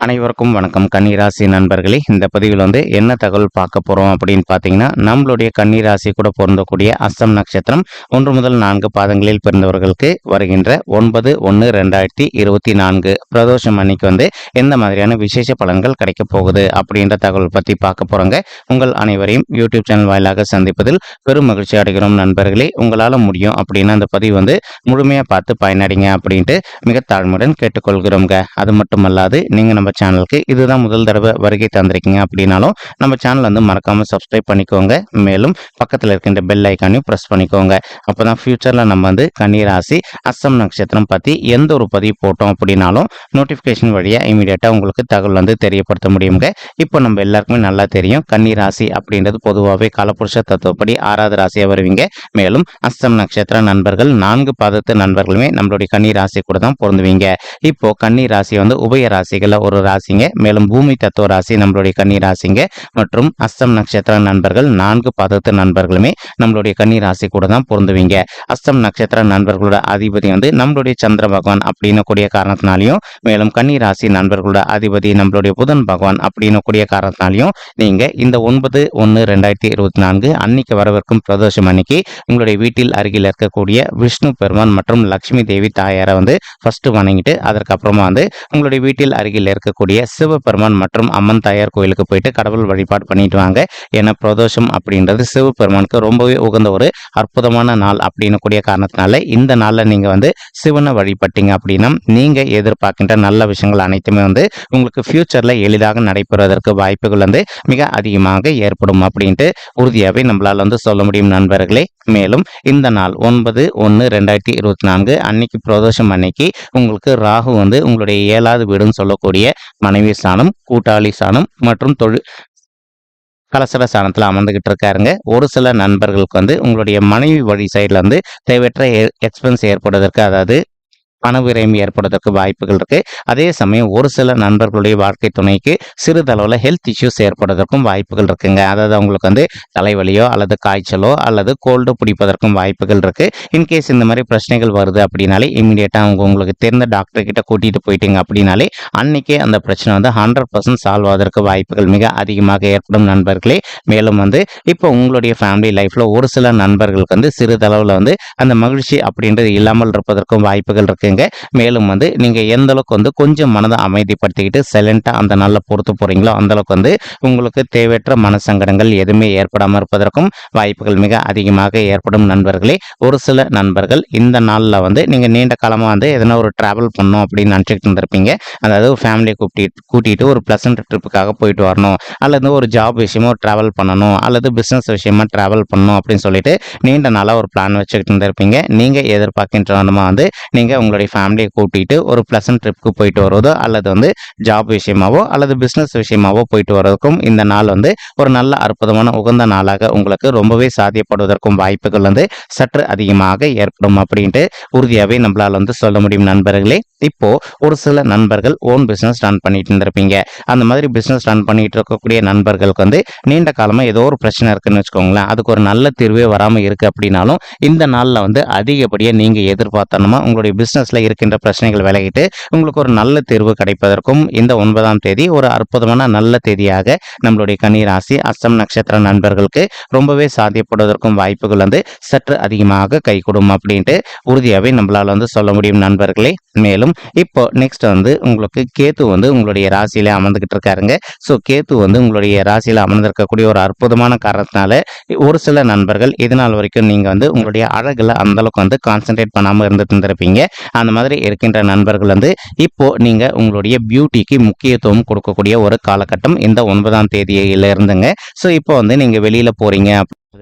அனைவருக்கும் வணக்கம். கன்னிராசி நண்பர்களே இந்த பதிவில் வந்து என்ன தகவல் பார்க்க போகிறோம் அப்படின்னு பார்த்தீங்கன்னா நம்மளுடைய கன்னிராசி கூட பொருந்தக்கூடிய அஸ்தம் நட்சத்திரம் ஒன்று முதல் நான்கு பாதங்களில் பிறந்தவர்களுக்கு வருகின்ற ஒன்பது ஒன்று ரெண்டாயிரத்தி இருபத்தி நான்கு பிரதோஷம் அன்னைக்கு வந்து எந்த மாதிரியான விசேஷ பலன்கள் கிடைக்க போகுது அப்படின்ற தகவல் பற்றி பார்க்க போகிறோங்க உங்கள் அனைவரையும் யூடியூப் சேனல் வாயிலாக சந்திப்பதில் பெரும் மகிழ்ச்சி அடைகிறோம் நண்பர்களே. உங்களால் முடியும் அப்படின்னா அந்த பதிவு வந்து முழுமையாக பார்த்து பயனடைங்க அப்படின்ட்டு மிக தாழ்மையுடன் கேட்டுக்கொள்கிறோங்க அது மட்டுமல்லாது நீங்கள் நம்ம சேனலுக்கு இதுதான் முதல் தடவை வருகை தந்திருக்கீங்க அப்படின்னாலும் நம்ம சேனல் வந்து மறக்காமல் சப்ஸ்கிரைப் பண்ணிக்கோங்க. மேலும் பக்கத்தில் இருக்கின்ற பெல் ஐக்கானையும் ப்ரெஸ் பண்ணிக்கோங்க. அப்போ தான் ஃப்யூச்சரில் நம்ம வந்து கன்னிராசி அஸ்ஸம் நட்சத்திரம் பற்றி எந்த ஒரு பதிவு போட்டோம் அப்படின்னாலும் நோட்டிஃபிகேஷன் வழியாக இமீடியட்டாக உங்களுக்கு தகவல் வந்து தெரியப்படுத்த முடியுங்க. இப்போ நம்ம எல்லாருக்குமே நல்லா தெரியும் கன்னிராசி அப்படின்றது பொதுவாகவே காலப்புருஷ தத்துவப்படி ஆறாவது ராசியாக வருவீங்க. மேலும் அஸ்தம் நட்சத்திர நண்பர்கள் நான்கு பாதத்து நண்பர்களுமே நம்மளுடைய கன்னி ராசி கூட தான் பொருந்துவீங்க. இப்போ கன்னி ராசி வந்து உபய ராசிகளில் ஒரு ராசிங்க. மேலும் பூமி தத்துவ ராசி நம்மளுடைய கன்னி ராசிங்க. மற்றும் அஸ்தம் நட்சத்திர நண்பர்கள் நான்கு பதத்து நண்பர்களுமே நம்மளுடைய கன்னி ராசி கூட தான் பொருந்துவீங்க. அஸ்தம் நட்சத்திர நண்பர்களோட அதிபதி வந்து நம்மளுடைய சந்திர பகவான் அப்படின்னு கூடிய காரணத்தினாலையும் மேலும் கன்னி ராசி நண்பர்களோட அதிபதி நம்மளுடைய புதன் பகவான் அப்படின்னு கூடிய காரணத்தினாலையும் நீங்க இந்த ஒன்பது ஒன்று ரெண்டாயிரத்தி இருபத்தி நான்கு அன்னைக்கு வரவிருக்கும் பிரதோஷம் அன்னைக்கு உங்களுடைய வீட்டில் அருகில் இருக்கக்கூடிய விஷ்ணு பெருமான் மற்றும் லக்ஷ்மி தேவி தாயாரை வந்து ஃபர்ஸ்ட் வணங்கிட்டு அதற்கப்புறமா வந்து உங்களுடைய வீட்டில் அருகில் இருக்கக்கூடிய சிவபெருமான் மற்றும் அம்மன் தாயார் கோயிலுக்கு போயிட்டு கடவுள் வழிபாடு பண்ணிட்டு வாங்க. ஏன்னா பிரதோஷம் அப்படின்றது சிவபெருமானுக்கு ரொம்பவே உகந்த ஒரு அற்புதமான நாள் அப்படின்னு கூடிய காரணத்தினால இந்த நாளில் நீங்கள் வந்து சிவனை வழிபட்டீங்க அப்படின்னா நீங்கள் எதிர்பார்க்கின்ற நல்ல விஷயங்கள் அனைத்துமே வந்து உங்களுக்கு ஃப்யூச்சரில் எளிதாக நடைபெறுவதற்கு வாய்ப்புகள் வந்து மிக அதிகமாக ஏற்படும் அப்படின்ட்டு உறுதியாகவே நம்மளால் வந்து சொல்ல முடியும் நண்பர்களே. மேலும் இந்த நாள் ஒன்பது ஒன்று ரெண்டாயிரத்தி இருபத்தி நான்கு அன்னைக்கு பிரதோஷம் அன்னைக்கு உங்களுக்கு ராகு வந்து உங்களுடைய ஏழாவது வீடுன்னு சொல்லக்கூடிய மனைவி ஸ்தானம் கூட்டாளி ஸ்தானம் மற்றும் தொழில் கலசர ஸ்தானத்தில் அமர்ந்துகிட்டு இருக்காருங்க ஒரு சில நண்பர்களுக்கு வந்து உங்களுடைய மனைவி வழி சைடில் வந்து தேவையற்ற எக்ஸ்பென்ஸ் ஏற்படுவதற்கு அதாவது பண விரயம் ஏற்படுவதற்கு வாய்ப்புகள் இருக்கு. அதே சமயம் ஒரு சில நண்பர்களுடைய வாழ்க்கை துணைக்கு சிறிதளவில் ஹெல்த் இஷ்யூஸ் ஏற்படுவதற்கும் வாய்ப்புகள் இருக்குங்க. அதாவது அவங்களுக்கு வந்து தலைவலியோ அல்லது காய்ச்சலோ அல்லது கோல்டு பிடிப்பதற்கும் வாய்ப்புகள் இருக்கு. இன்கேஸ் இந்த மாதிரி பிரச்சனைகள் வருது அப்படின்னாலே இமீடியட்டாக அவங்க உங்களுக்கு தெரிந்த டாக்டர் கிட்ட கூட்டிட்டு போயிட்டீங்க அப்படின்னாலே அன்னைக்கே அந்த பிரச்சனை வந்து ஹண்ட்ரட் பர்சன்ட் சால்வ் ஆவதற்கு வாய்ப்புகள் மிக அதிகமாக ஏற்படும் நண்பர்களே. மேலும் வந்து இப்போ உங்களுடைய ஃபேமிலி லைஃப்ல ஒரு சில நண்பர்களுக்கு வந்து சிறிதளவில் வந்து அந்த மகிழ்ச்சி அப்படின்றது இல்லாமல் இருப்பதற்கும் வாய்ப்புகள் வச்சுக்கோங்க மேலும் வந்து நீங்கள் எந்த அளவுக்கு வந்து கொஞ்சம் மனதை அமைதிப்படுத்திக்கிட்டு சைலண்ட்டாக அந்த நாளில் பொறுத்து போறீங்களோ அந்த அளவுக்கு வந்து உங்களுக்கு தேவையற்ற மனசங்கடங்கள் எதுவுமே ஏற்படாமல் இருப்பதற்கும் வாய்ப்புகள் மிக அதிகமாக ஏற்படும் நண்பர்களே. ஒரு சில நண்பர்கள் இந்த நாளில் வந்து நீங்கள் நீண்ட காலமாக வந்து எதனா ஒரு ட்ராவல் பண்ணணும் அப்படின்னு நினச்சிக்கிட்டு இருந்திருப்பீங்க. அதாவது ஃபேமிலியை கூப்பிட்டு கூட்டிகிட்டு ஒரு ப்ளசன்ட் ட்ரிப்புக்காக போயிட்டு வரணும். அல்லது ஒரு ஜாப் விஷயமா ட்ராவல் பண்ணணும். அல்லது பிஸ்னஸ் விஷயமா ட்ராவல் பண்ணணும் அப்படின்னு சொல்லிட்டு நீண்ட நாளாக ஒரு பிளான் வச்சுக்கிட்டு இருந்திருப்பீங்க. நீங்கள் எதிர்பார்க்கின்ற வந்து நீங்கள் உங்களுடைய ஃபேமிலியை கூட்டிகிட்டு ஒரு ப்ளசன்ட் ட்ரிப்புக்கு போயிட்டு வரதோ அல்லது வந்து ஜாப் விஷயமாவோ அல்லது பிஸ்னஸ் விஷயமாவோ போயிட்டு வரதுக்கும் இந்த நாள் வந்து ஒரு நல்ல அற்புதமான உகந்த நாளாக உங்களுக்கு ரொம்பவே சாத்தியப்படுவதற்கும் வாய்ப்புகள் வந்து சற்று அதிகமாக ஏற்படும் அப்படின்ட்டு உறுதியாகவே நம்மளால் வந்து சொல்ல முடியும் நண்பர்களே. இப்போ ஒரு சில நண்பர்கள் ஓன் பிஸ்னஸ் ரன் பண்ணிட்டு இருந்திருப்பீங்க. அந்த மாதிரி பிஸ்னஸ் ரன் பண்ணிட்டு இருக்கக்கூடிய நண்பர்களுக்கு வந்து நீண்ட காலமாக ஏதோ ஒரு பிரச்சனை இருக்குன்னு வச்சுக்கோங்களேன். அதுக்கு ஒரு நல்ல தீர்வே வராமல் இருக்கு அப்படின்னாலும் இந்த நாளில் வந்து அதிகப்படியாக நீங்கள் எதிர்பார்த்தனமா உங்களுடைய பிஸ்னஸ் மனசில் இருக்கின்ற பிரச்சனைகள் விலகிட்டு உங்களுக்கு ஒரு நல்ல தீர்வு கிடைப்பதற்கும் இந்த ஒன்பதாம் தேதி ஒரு அற்புதமான நல்ல தேதியாக நம்மளுடைய கன்னிராசி அஸ்தம் நட்சத்திர நண்பர்களுக்கு ரொம்பவே சாத்தியப்படுவதற்கும் வாய்ப்புகள் வந்து சற்று அதிகமாக கைகூடும் அப்படின்ட்டு உறுதியாகவே நம்மளால் வந்து சொல்ல முடியும் நண்பர்களே. மேலும் இப்போ நெக்ஸ்ட் வந்து உங்களுக்கு கேத்து வந்து உங்களுடைய ராசியில அமர்ந்துகிட்டு இருக்காருங்க. ஸோ கேத்து வந்து உங்களுடைய ராசியில அமர்ந்திருக்கக்கூடிய ஒரு அற்புதமான காரணத்தினால ஒரு சில நண்பர்கள் இது நாள் வரைக்கும் நீங்க வந்து உங்களுடைய அழகுல அந்த அளவுக்கு வந்து கான்சென்ட்ரேட் பண்ணாமல் இருந்துட்டு இருந்திருப்பீங்க. அந்த மாதிரி இருக்கின்ற நண்பர்கள் வந்து இப்போ நீங்க உங்களுடைய பியூட்டிக்கு முக்கியத்துவம் கொடுக்கக்கூடிய ஒரு காலகட்டம் இந்த ஒன்பதாம் தேதியில இருந்துங்க ஸோ இப்போ வந்து நீங்க வெளியில போறீங்க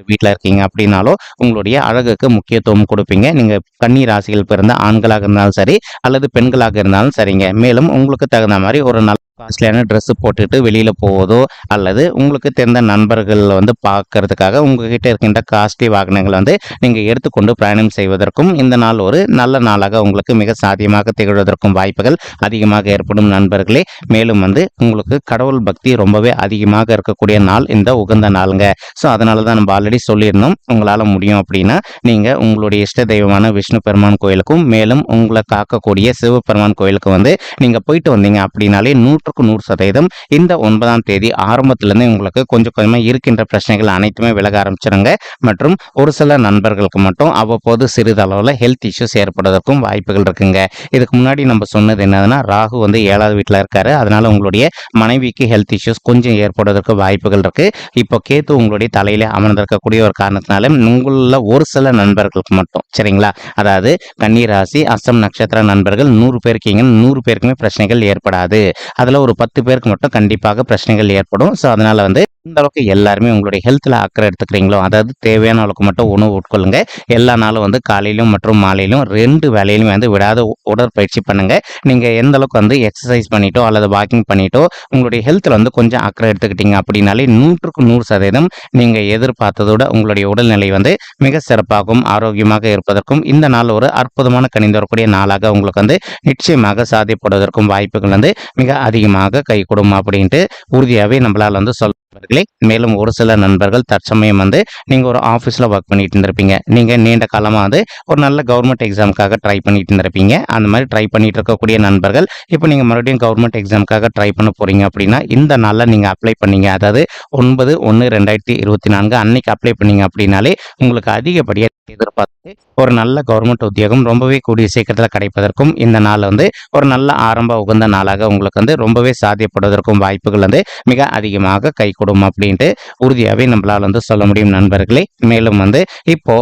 வீட்டில் இருக்கீங்க அப்படின்னாலும் உங்களுடைய அழகுக்கு முக்கியத்துவம் கொடுப்பீங்க. நீங்கள் கன்னி ராசிகள் பிறந்த ஆண்களாக இருந்தாலும் சரி அல்லது பெண்களாக இருந்தாலும் சரிங்க. மேலும் உங்களுக்கு தகுந்த மாதிரி ஒரு நல்ல காஸ்ட்லியான ட்ரெஸ்ஸு போட்டுட்டு வெளியில் போவதோ அல்லது உங்களுக்கு தெரிந்த நண்பர்கள் வந்து பார்க்கறதுக்காக உங்ககிட்ட இருக்கின்ற காஸ்ட்லி வாகனங்களை வந்து நீங்கள் எடுத்துக்கொண்டு பிரயாணம் செய்வதற்கும் இந்த நாள் ஒரு நல்ல நாளாக உங்களுக்கு மிக சாத்தியமாக திகழ்வதற்கும் வாய்ப்புகள் அதிகமாக ஏற்படும் நண்பர்களே. மேலும் வந்து உங்களுக்கு கடவுள் பக்தி ரொம்பவே அதிகமாக இருக்கக்கூடிய நாள் இந்த உகந்த நாளுங்க. ஸோ அதனால தான் நம்ம ஆல்ரெடி சொல்லியிருந்தோம். உங்களால் முடியும் அப்படின்னா நீங்கள் உங்களுடைய இஷ்ட தெய்வமான விஷ்ணு பெருமான் கோயிலுக்கும் மேலும் உங்களை காக்கக்கூடிய சிவபெருமான் கோயிலுக்கும் வந்து நீங்கள் போயிட்டு வந்தீங்க அப்படின்னாலே நூற்றி நூற்றுக்கு நூறு சதவீதம் இந்த ஒன்பதாம் தேதி ஆரம்பத்திலேருந்து உங்களுக்கு கொஞ்சம் கொஞ்சமாக இருக்கின்ற பிரச்சனைகள் அனைத்துமே விலக ஆரம்பிச்சிருங்க. மற்றும் ஒரு சில நண்பர்களுக்கு மட்டும் அவ்வப்போது சிறிதளவில் ஹெல்த் இஷ்யூஸ் ஏற்படுவதற்கும் வாய்ப்புகள் இருக்குங்க. இதுக்கு முன்னாடி நம்ம சொன்னது என்னதுன்னா ராகு வந்து ஏழாவது வீட்டில் இருக்காரு. அதனால உங்களுடைய மனைவிக்கு ஹெல்த் இஷ்யூஸ் கொஞ்சம் ஏற்படுவதற்கு வாய்ப்புகள் இருக்கு. இப்போ கேத்து உங்களுடைய தலையில அமர்ந்திருக்கக்கூடிய ஒரு காரணத்தினால உங்களில் ஒரு சில நண்பர்களுக்கு மட்டும் சரிங்களா? அதாவது கன்னிராசி அஸ்தம் நட்சத்திர நண்பர்கள் நூறு பேருக்கீங்க நூறு பேருக்குமே பிரச்சனைகள் ஏற்படாது. அதில் ஒரு பத்து பேருக்கு மட்டும் கண்டிப்பாக பிரச்சனைகள் ஏற்படும். ஸோ அதனால் வந்து இந்த அளவுக்கு எல்லாருமே உங்களுடைய ஹெல்த்தில் அக்கறை எடுத்துக்கிறீங்களோ அதாவது தேவையான அளவுக்கு மட்டும் உணவு உட்கொள்ளுங்க. எல்லா நாளும் வந்து காலையிலும் மற்றும் மாலையிலும் ரெண்டு வேலையிலும் வந்து விடாத உடற்பயிற்சி பண்ணுங்கள் நீங்கள் எந்த அளவுக்கு வந்து எக்ஸசைஸ் பண்ணிட்டோ அல்லது வாக்கிங் பண்ணிட்டோ உங்களுடைய ஹெல்த்தில் வந்து கொஞ்சம் அக்கறை எடுத்துக்கிட்டீங்க அப்படின்னாலே நூற்றுக்கு நூறு சதவீதம் நீங்கள் எதிர்பார்த்ததோட உங்களுடைய உடல்நிலை வந்து மிக சிறப்பாகவும் ஆரோக்கியமாக இருப்பதற்கும் இந்த நாள் ஒரு அற்புதமான கணிந்து வரக்கூடிய நாளாக உங்களுக்கு வந்து நிச்சயமாக சாதிப்படுவதற்கும் வாய்ப்புகள் வந்து மிக அதிகமாக கைகூடும் அப்படின்ட்டு உறுதியாகவே நம்மளால் வந்து சொல் நண்பர்களே மேலும் ஒரு சில நண்பர்கள் தற்சமயம் வந்து நீங்கள் ஒரு ஆஃபீஸில் ஒர்க் பண்ணிட்டு இருந்திருப்பீங்க. நீங்கள் நீண்ட காலமாக வந்து ஒரு நல்ல கவர்மெண்ட் எக்ஸாமுக்காக ட்ரை பண்ணிட்டு இருந்திருப்பீங்க. அந்த மாதிரி ட்ரை பண்ணிட்டு இருக்கக்கூடிய நண்பர்கள் இப்போ நீங்கள் மறுபடியும் கவர்மெண்ட் எக்ஸாமுக்காக ட்ரை பண்ண போறீங்க அப்படின்னா இந்த நாளில் நீங்கள் அப்ளை பண்ணீங்க. அதாவது ஒன்பது ஒன்று ரெண்டாயிரத்தி இருபத்தி நான்கு அன்னைக்கு அப்ளை பண்ணீங்க அப்படின்னாலே உங்களுக்கு அதிகப்படியாக எதிர்பார்த்து ஒரு நல்ல கவர்மெண்ட் உத்தியோகம் ரொம்பவே கூடிய சீக்கிரத்தில் கிடைப்பதற்கும் இந்த நாள் வந்து ஒரு நல்ல ஆரம்ப உகந்த நாளாக உங்களுக்கு வந்து ரொம்பவே சாத்தியப்படுவதற்கும் வாய்ப்புகள் வந்து மிக அதிகமாக கைகூடும் அப்படின்ட்டு உறுதியாகவே நம்மளால் வந்து சொல்ல முடியும் நண்பர்களே. மேலும் வந்து இப்போ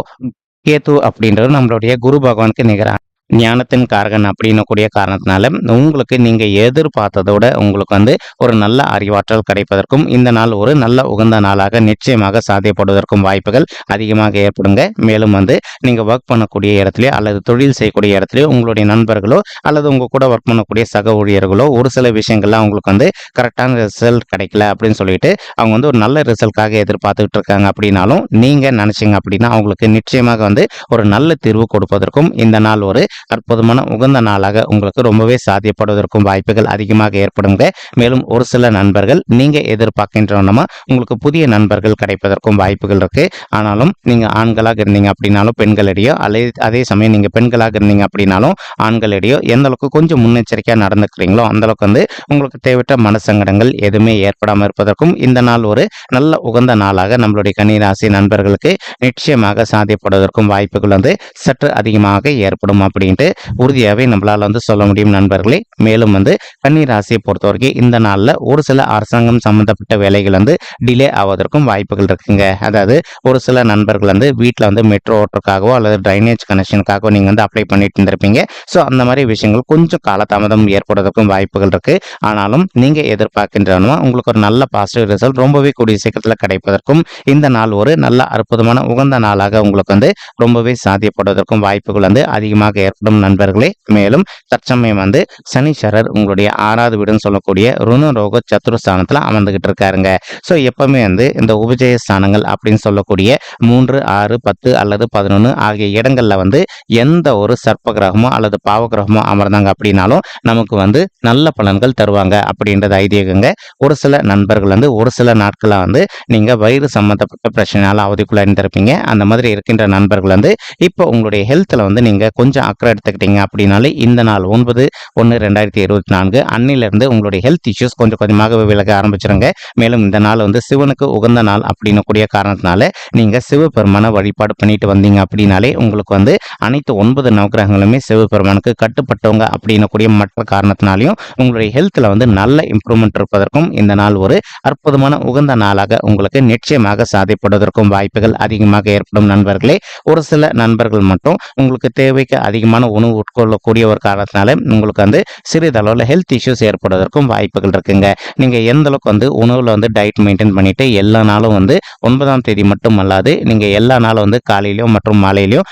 கேத்து அப்படின்றது நம்மளுடைய குரு பகவானுக்கு நிகராக ஞானத்தின் காரகன் அப்படின்னக்கூடிய காரணத்தினால உங்களுக்கு நீங்க எதிர்பார்த்ததோட உங்களுக்கு வந்து ஒரு நல்ல அறிவாற்றல் கிடைப்பதற்கும் இந்த நாள் ஒரு நல்ல உகந்த நாளாக நிச்சயமாக சாத்தியப்படுவதற்கும் வாய்ப்புகள் அதிகமாக ஏற்படுங்க. மேலும் வந்து நீங்க ஒர்க் பண்ணக்கூடிய இடத்துலயோ அல்லது தொழில் செய்யக்கூடிய இடத்துலயோ உங்களுடைய நண்பர்களோ அல்லது உங்க கூட ஒர்க் பண்ணக்கூடிய சக ஊழியர்களோ ஒரு சில விஷயங்கள்லாம் உங்களுக்கு வந்து கரெக்டான ரிசல்ட் கிடைக்கல அப்படின்னு சொல்லிட்டு அவங்க வந்து ஒரு நல்ல ரிசல்ட்காக எதிர்பார்த்துக்கிட்டு இருக்காங்க அப்படின்னாலும் நீங்க நினைச்சீங்க அப்படின்னா அவங்களுக்கு நிச்சயமாக வந்து ஒரு நல்ல தீர்வு கொடுப்பதற்கும் இந்த நாள் ஒரு அற்புதமான உகந்த நாளாக உங்களுக்கு ரொம்பவே சாத்தியப்படுவதற்கும் வாய்ப்புகள் அதிகமாக ஏற்படுங்க மேலும் ஒரு சில நண்பர்கள் நீங்க எதிர்பார்க்கின்றனமா உங்களுக்கு புதிய நண்பர்கள் கிடைப்பதற்கும் வாய்ப்புகள் இருக்கு. ஆனாலும் நீங்க ஆண்களாக இருந்தீங்க அப்படின்னாலும் பெண்களிடையோ அல்லது அதே சமயம் நீங்க பெண்களாக இருந்தீங்க அப்படின்னாலும் ஆண்களிடையோ எந்த அளவுக்கு கொஞ்சம் முன்னெச்சரிக்கையா நடந்துக்கிறீங்களோ அந்த அளவுக்கு வந்து உங்களுக்கு தேவையற்ற மனசங்கடங்கள் எதுவுமே ஏற்படாமல் இருப்பதற்கும் இந்த நாள் ஒரு நல்ல உகந்த நாளாக நம்மளுடைய கன்னிராசி நண்பர்களுக்கு நிச்சயமாக சாத்தியப்படுவதற்கும் வாய்ப்புகள் வந்து சற்று அதிகமாக ஏற்படும். அப்படி அப்படின்ட்டு உறுதியாகவே நம்மளால் வந்து சொல்ல முடியும் நண்பர்களே. மேலும் வந்து கன்னிராசியை பொறுத்தவரைக்கும் இந்த நாளில் ஒரு சில அரசாங்கம் சம்பந்தப்பட்ட வேலைகள் வந்து டிலே ஆவதற்கும் வாய்ப்புகள் இருக்குங்க. அதாவது ஒரு சில நண்பர்கள் வந்து வீட்டில் வந்து மெட்ரோ ஓட்டருக்காகவோ அல்லது ட்ரைனேஜ் கனெக்ஷனுக்காகவோ நீங்கள் வந்து அப்ளை பண்ணிட்டு இருந்திருப்பீங்க. ஸோ அந்த மாதிரி விஷயங்கள் கொஞ்சம் காலதாமதம் ஏற்படுவதற்கும் வாய்ப்புகள் இருக்கு. ஆனாலும் நீங்கள் எதிர்பார்க்கின்றனோ உங்களுக்கு ஒரு நல்ல பாசிட்டிவ் ரிசல்ட் ரொம்பவே கூடிய சீக்கிரத்தில் கிடைப்பதற்கும் இந்த நாள் ஒரு நல்ல அற்புதமான உகந்த நாளாக உங்களுக்கு வந்து ரொம்பவே சாத்தியப்படுவதற்கும் வாய்ப்புகள் வந்து அதிகமாக ஏற்படும் நண்பர்களே. மேலும் தற்சமயம் வந்து சனீஸ்வரர் உங்களுடைய ஆறாவது வீடுன்னு சொல்லக்கூடிய ருணரோக சத்துருஸ்தானத்தில் அமர்ந்துகிட்டு இருக்காருங்க. ஸோ எப்பவுமே வந்து இந்த உபஜய ஸ்தானங்கள் அப்படின்னு சொல்லக்கூடிய மூன்று ஆறு பத்து அல்லது பதினொன்று ஆகிய இடங்கள்ல வந்து எந்த ஒரு சர்ப்ப கிரகமோ அல்லது பாவ கிரகமோ அமர்ந்தாங்க அப்படின்னாலும் நமக்கு வந்து நல்ல பலன்கள் தருவாங்க அப்படின்றது ஐதீகங்க. ஒரு சில நண்பர்கள் வந்து ஒரு சில நாட்களாக வந்து நீங்கள் வயிறு சம்மந்தப்பட்ட பிரச்சனையால் அவதிக்குள்ள இருந்திருப்பீங்க அந்த மாதிரி இருக்கின்ற நண்பர்கள் வந்து இப்போ உங்களுடைய ஹெல்த்தில் வந்து நீங்கள் கொஞ்சம் அக்கறை எடுத்துக்கிட்டீங்க அப்படின்னாலே இந்த நாள் ஒன்பது ஒன்று ரெண்டாயிரத்தி இருபத்தி நான்கு அன்னிலிருந்து உங்களுடைய ஹெல்த் இஷ்யூஸ் கொஞ்சம் கொஞ்சமாக விலக ஆரம்பிச்சிருங்க. மேலும் இந்த நாள் வந்து சிவனுக்கு உகந்த நாள் அப்படின்னு கூடிய காரணத்தினால நீங்கள் சிவபெருமான வழிபாடு பண்ணிட்டு வந்தீங்க அப்படின்னாலே உங்களுக்கு வந்து அனைத்து ஒன்பது நவகிரகங்களுமே சிவபெருமானுக்கு கட்டுப்பட்டவங்க அப்படின்னு கூடிய மற்ற காரணத்தினாலையும் உங்களுடைய ஹெல்த்தில் வந்து நல்ல இம்ப்ரூவ்மெண்ட் இருப்பதற்கும் இந்த நாள் ஒரு அற்புதமான உகந்த நாளாக உங்களுக்கு நிச்சயமாக சாதிப்படுவதற்கும் வாய்ப்புகள் அதிகமாக ஏற்படும் நண்பர்களே. ஒரு சில நண்பர்கள் மட்டும் உங்களுக்கு தேவைக்கு அதிகமாக அதிகமான உணவு உட்கொள்ளக்கூடிய ஒரு காரணத்தினால உங்களுக்கு வந்து சிறிதளவில் ஹெல்த் இஷ்யூஸ் ஏற்படுவதற்கும் வாய்ப்புகள் இருக்குங்க. நீங்கள் எந்த அளவுக்கு வந்து உணவில் வந்து டயட் மெயின்டைன் பண்ணிட்டு எல்லா நாளும் வந்து ஒன்பதாம் தேதி மட்டும் அல்லாது நீங்கள் எல்லா நாளும் வந்து காலையிலையும் மற்றும் மாலையிலையும்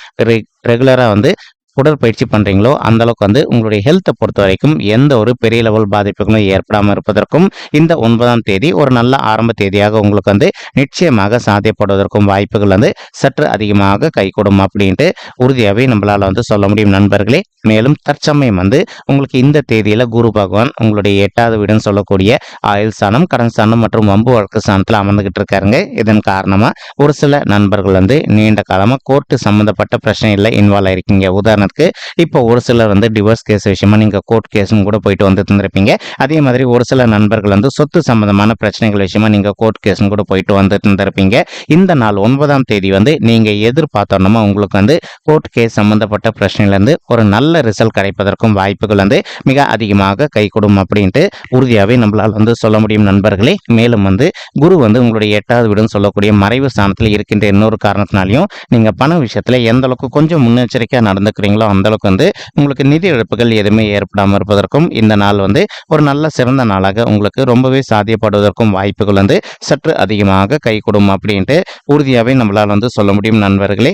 ரெகுலராக வந்து உடற்பயிற்சி பண்ணுறீங்களோ அந்த அளவுக்கு வந்து உங்களுடைய ஹெல்த்தை பொறுத்த வரைக்கும் எந்த ஒரு பெரிய லெவல் பாதிப்புகளும் ஏற்படாமல் இருப்பதற்கும் இந்த ஒன்பதாம் தேதி ஒரு நல்ல ஆரம்ப தேதியாக உங்களுக்கு வந்து நிச்சயமாக சாத்தியப்படுவதற்கும் வாய்ப்புகள் வந்து சற்று அதிகமாக கைகூடும் அப்படின்ட்டு உறுதியாகவே நம்மளால் வந்து சொல்ல முடியும் நண்பர்களே. மேலும் தற்சமயம் வந்து உங்களுக்கு இந்த தேதியில் குரு பகவான் உங்களுடைய எட்டாவது வீடுன்னு சொல்லக்கூடிய ஆயுள் ஸ்தானம் கடன் ஸ்தானம் மற்றும் வம்பு வழக்கு ஸ்தானத்தில் அமர்ந்துகிட்டு இருக்காருங்க. இதன் காரணமாக ஒரு சில நண்பர்கள் வந்து நீண்ட காலமாக கோர்ட்டு சம்மந்தப்பட்ட பிரச்சனைகளில் இன்வால்வ் ஆயிருக்கீங்க. உதாரணத்துக்கு இப்போ ஒரு சிலர் வந்து டிவோர்ஸ் கேஸ் விஷயமா நீங்கள் கோர்ட் கேஸும் கூட போயிட்டு வந்து தந்திருப்பீங்க அதே மாதிரி ஒரு சில நண்பர்கள் வந்து சொத்து சம்பந்தமான பிரச்சனைகள் விஷயமா நீங்கள் கோர்ட் கேஸும் கூட போயிட்டு வந்து இருந்திருப்பீங்க. இந்த நாள் ஒன்பதாம் தேதி வந்து நீங்கள் எதிர்பார்த்தோன்னா உங்களுக்கு வந்து கோர்ட் கேஸ் சம்பந்தப்பட்ட பிரச்சனையிலேருந்து ஒரு நல்ல ரிசல்ட் கிடைப்பதற்கும் வாய்ப்புகள் வந்து மிக அதிகமாக கைகூடும் அப்படின்ட்டு உறுதியாகவே நம்மளால் வந்து சொல்ல முடியும் நண்பர்களே. மேலும் வந்து குரு வந்து உங்களுடைய எட்டாவது வீடுன்னு சொல்லக்கூடிய மறைவு ஸ்தானத்தில் இருக்கின்ற இன்னொரு காரணத்தினாலையும் நீங்கள் பண விஷயத்தில் எந்த அளவுக்கு கொஞ்சம் முன்னெச்சரிக்கையாக நடந்துக்கிறீங்க அந்த அளவுக்கு வந்து உங்களுக்கு நிதி இழப்புகள் எதுவுமே ஏற்படாமல் இருப்பதற்கும் இந்த நாள் வந்து ஒரு நல்ல சிறந்த நாளாக உங்களுக்கு ரொம்பவே சாத்தியப்படுவதற்கும் வாய்ப்புகள் வந்து சற்று அதிகமாக கைகூடும் அப்படின்ட்டு உறுதியாகவே நம்மளால் வந்து சொல்ல முடியும் நண்பர்களே.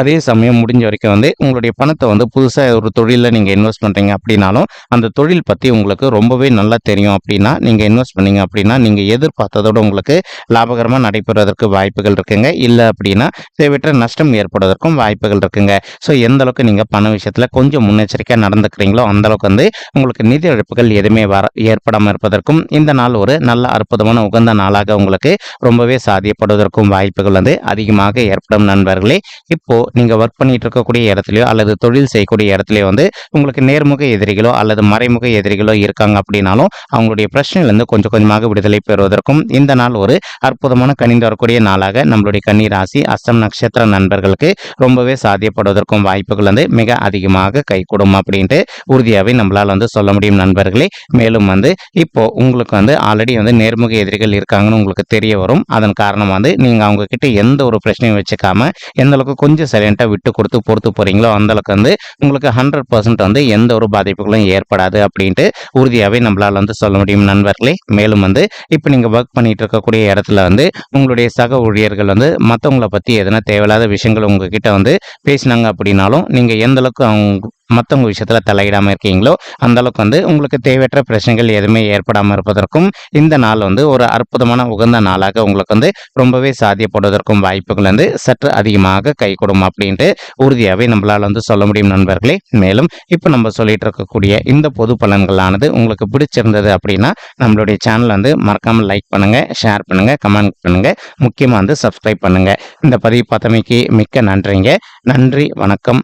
அதே சமயம் முடிஞ்ச வரைக்கும் வந்து உங்களுடைய பணத்தை வந்து புதுசாக ஒரு தொழிலில் நீங்கள் இன்வெஸ்ட் பண்ணுறீங்க அப்படின்னாலும் அந்த தொழில் பற்றி உங்களுக்கு ரொம்பவே நல்லா தெரியும் அப்படின்னா நீங்கள் இன்வெஸ்ட் பண்ணீங்க அப்படின்னா நீங்கள் எதிர்பார்த்ததோட உங்களுக்கு லாபகரமாக நடைபெறுவதற்கு வாய்ப்புகள் இருக்குங்க. இல்லை அப்படின்னா தேவையற்ற நஷ்டம் ஏற்படுவதற்கும் வாய்ப்புகள் இருக்குங்க. ஸோ எந்த அளவுக்கு நீங்கள் பண விஷயத்தில் கொஞ்சம் முன்னெச்சரிக்கையாக நடந்துக்கிறீங்களோ அந்த அளவுக்கு வந்து உங்களுக்கு நிதி இழப்புகள் எதுவுமே வர ஏற்படாமல் இருப்பதற்கும் இந்த நாள் ஒரு நல்ல அற்புதமான உகந்த நாளாக உங்களுக்கு ரொம்பவே சாதியப்படுவதற்கும் வாய்ப்புகள் வந்து அதிகமாக ஏற்படும் நண்பர்களே. இப்போ நீங்க ஒர்க் பண்ணிட்டு இருக்கக்கூடிய இடத்துலயோ அல்லது தொழில் செய்யக்கூடிய இடத்துலயோ வந்து உங்களுக்கு நேர்முக எதிரிகளோ அல்லது மறைமுக எதிரிகளோ இருக்காங்க அப்படின்னாலும் அவங்களுடைய பிரச்சனையிலிருந்து கொஞ்சம் கொஞ்சமாக விடுதலை பெறுவதற்கும் இந்த நாள் ஒரு அற்புதமான கணிந்து வரக்கூடிய நாளாக நம்மளுடைய கன்னி ராசி அஸ்தம் நட்சத்திர நண்பர்களுக்கு ரொம்பவே சாத்தியப்படுவதற்கும் வாய்ப்புகள் வந்து மிக அதிகமாக கைகூடும் அப்படின்ட்டு உறுதியாகவே நம்மளால் வந்து சொல்ல முடியும் நண்பர்களே. மேலும் வந்து இப்போ உங்களுக்கு வந்து ஆல்ரெடி வந்து நேர்முக எதிரிகள் இருக்காங்கன்னு உங்களுக்கு தெரிய வரும். அதன் காரணம் வந்து நீங்கள் அவங்க கிட்ட எந்த ஒரு பிரச்சனையும் வச்சுக்காம எந்த அந்தளவுக்கு கொஞ்சம் சைலண்ட்டாக விட்டு கொடுத்து பொறுத்து போகிறீங்களோ அந்தளவுக்கு வந்து உங்களுக்கு ஹண்ட்ரட் பர்சன்ட் வந்து எந்த ஒரு பாதிப்புகளும் ஏற்படாது அப்படின்ட்டு உறுதியாகவே நம்மளால் வந்து சொல்ல முடியும் நண்பர்களே. மேலும் வந்து இப்போ நீங்கள் ஒர்க் பண்ணிட்டு இருக்கக்கூடிய இடத்துல வந்து உங்களுடைய சக ஊழியர்கள் வந்து மற்றவங்கள பற்றி எதனா தேவையில்லாத விஷயங்கள் உங்ககிட்ட வந்து பேசினாங்க அப்படின்னாலும் நீங்கள் எந்த அளவுக்கு அவங்க மற்றவங்க விஷயத்தில் தலையிடாமல் இருக்கீங்களோ அந்தளவுக்கு வந்து உங்களுக்கு தேவையற்ற பிரச்சனைகள் எதுவுமே ஏற்படாமல் இருப்பதற்கும் இந்த நாள் வந்து ஒரு அற்புதமான உகந்த நாளாக உங்களுக்கு வந்து ரொம்பவே சாத்தியப்படுவதற்கும் வாய்ப்புகள் வந்து சற்று அதிகமாக கை கொடுக்கும் அப்படின்ட்டு உறுதியாகவே நம்மளால் வந்து சொல்ல முடியும் நண்பர்களே. மேலும் இப்போ நம்ம சொல்லிட்டு இருக்கக்கூடிய இந்த பொது பலன்களானது உங்களுக்கு பிடிச்சிருந்தது அப்படின்னா நம்மளுடைய சேனல் வந்து மறக்காமல் லைக் பண்ணுங்கள் ஷேர் பண்ணுங்கள் கமெண்ட் பண்ணுங்கள் முக்கியமாக வந்து சப்ஸ்கிரைப் பண்ணுங்கள் இந்த பதிவு பார்த்தமைக்கு மிக்க நன்றிங்க. நன்றி வணக்கம்.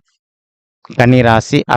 கன்னிராசி அஸ்